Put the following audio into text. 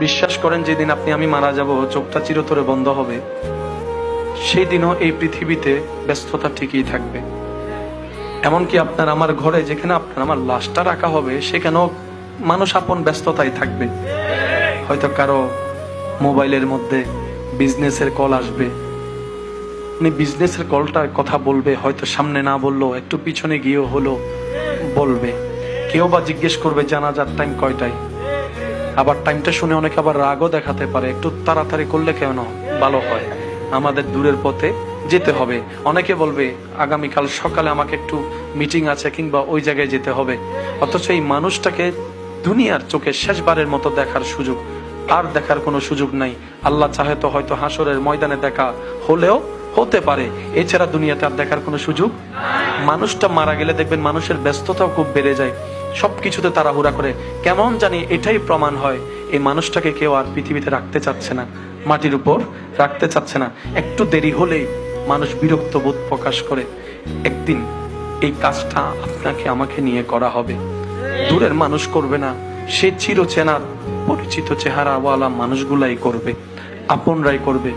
বিশ্বাস করেন, যেদিন আপনি আমি মারা যাব, চোখটা চিরতরে বন্ধ হবে সেই দিনও এই পৃথিবীতে ব্যস্ততা ঠিকই থাকবে। এমনকি আপনার আমার ঘরে, যেখানে আপনার আমার লাশটা রাখা হবে, সেখানেও মানুষ আপন ব্যস্ততায় থাকবে। হয়তো কারও মোবাইলের মধ্যে বিজনেসের কল আসবে। উনি বিজনেসের কলটার কথা বলবে, হয়তো সামনে না বলল একটু পিছনে গিয়েও হলো বলবে। কেউ বা জিজ্ঞেস করবে, জানাজার টাইম কয়টায়? আবার টাইমটা শুনে অনেকে আবার রাগও দেখাতে পারে। একটু তাড়াতাড়ি করলে কেন? ভালো হয়। আমাদের দূরের পথে যেতে হবে। অনেকে বলবে, আগামীকাল সকালে আমাকে একটু মিটিং আছে কিংবা ওই জায়গায় যেতে হবে। অথচ এই মানুষটাকে দুনিয়ার চোখে শেষবারের মতো দেখার সুযোগ আর দেখার কোনো সুযোগ নাই। আল্লাহ চাহে তো হয়তো হাসরের ময়দানে দেখা হলেও হতে পারে। এছাড়া দুনিয়াতে আর দেখার কোনো সুযোগ মানুষটা মারা গেলে দেখবেন মানুষের ব্যস্ততাও খুব বেড়ে যায়। সবকিছুতে তাড়াহুড়া করে। কেমন জানি এটাই প্রমাণ হয়, এই মানুষটাকে কেউ আর পৃথিবীতে রাখতে চাচ্ছে না। মাটির উপর রাখতে চাচ্ছে না। একটু দেরি হলেই মানুষ বিরক্ত বোধ প্রকাশ করে, একদিন এই কাজটা আপনাকে আমাকে নিয়ে করা হবে। দূরের মানুষ করবে না, সে চিরচেনার, পরিচিত চেহারাওয়ালা মানুষগুলাই করবে, আপনরাই করবে।